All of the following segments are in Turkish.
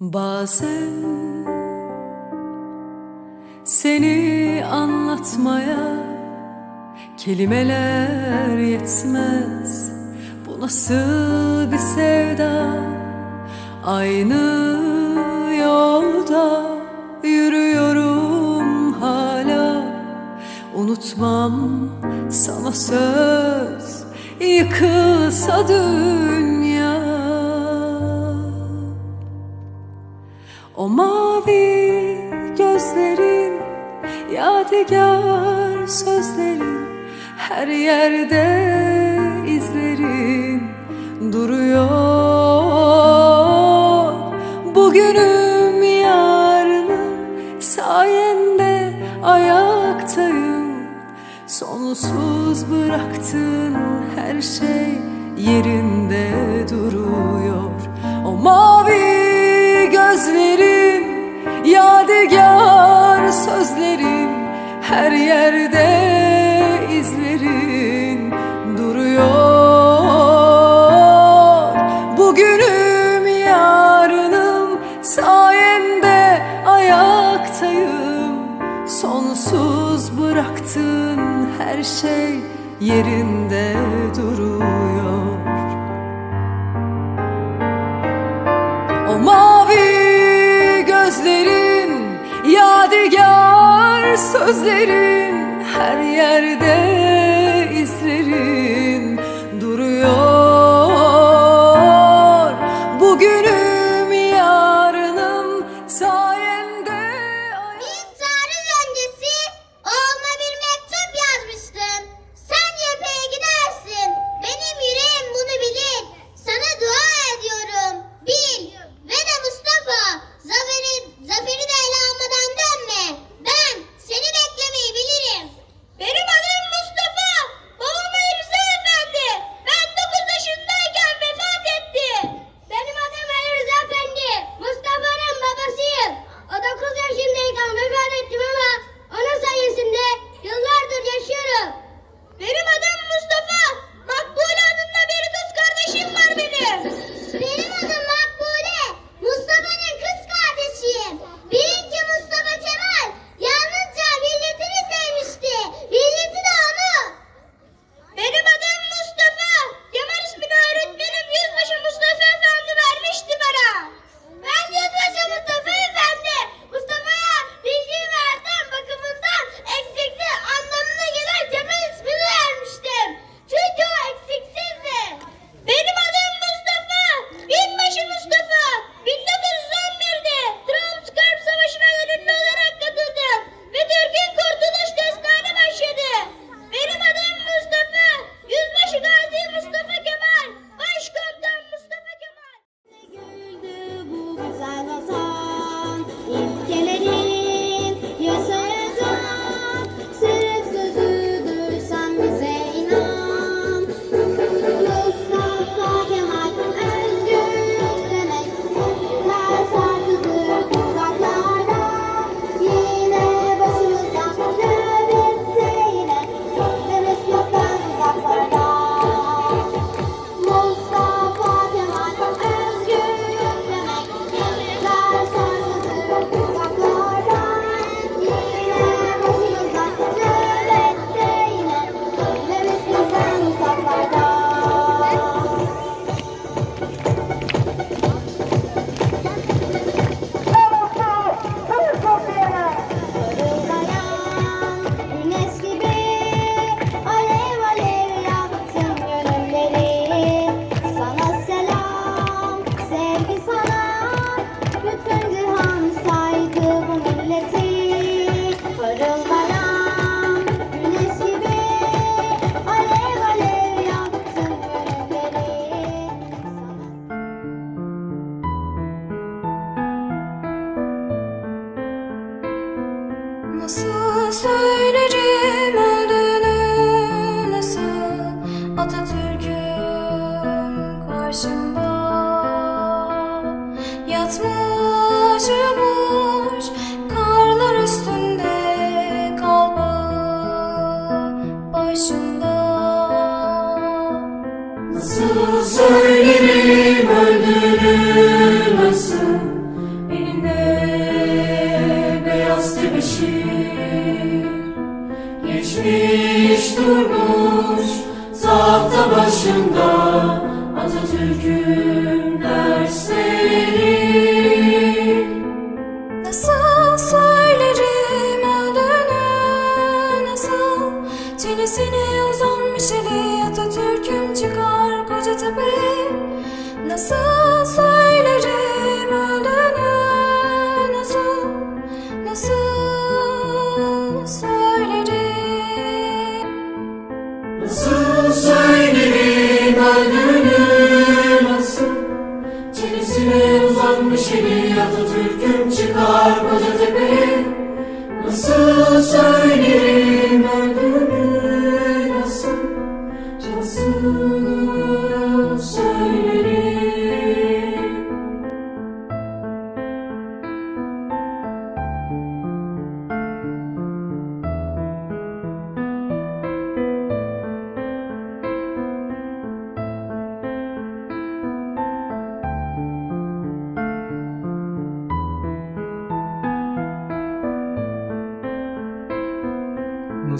Bazen seni anlatmaya kelimeler yetmez. Bu nasıl bir sevda? Aynı yolda yürüyorum hala. Unutmam sana söz yıkılsa dünya. O mavi gözlerin, yadigar sözlerin Her yerde izlerin duruyor. yerde izlerin duruyor? Bugünüm yarınım sayende ayaktayım. Sonsuz bıraktığın her şey yerinde duruyor. O mavi gözlerin yadigar sözlerin her yerde.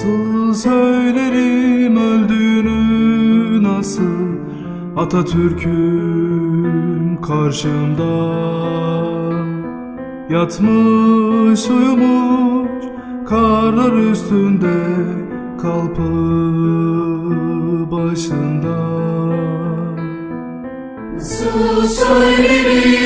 Nasıl söylerim öldüğünü nasıl Atatürk'üm karşımda? Yatmış uyumuş karlar üstünde Kalpı başında. Nasıl söylerim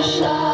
wish I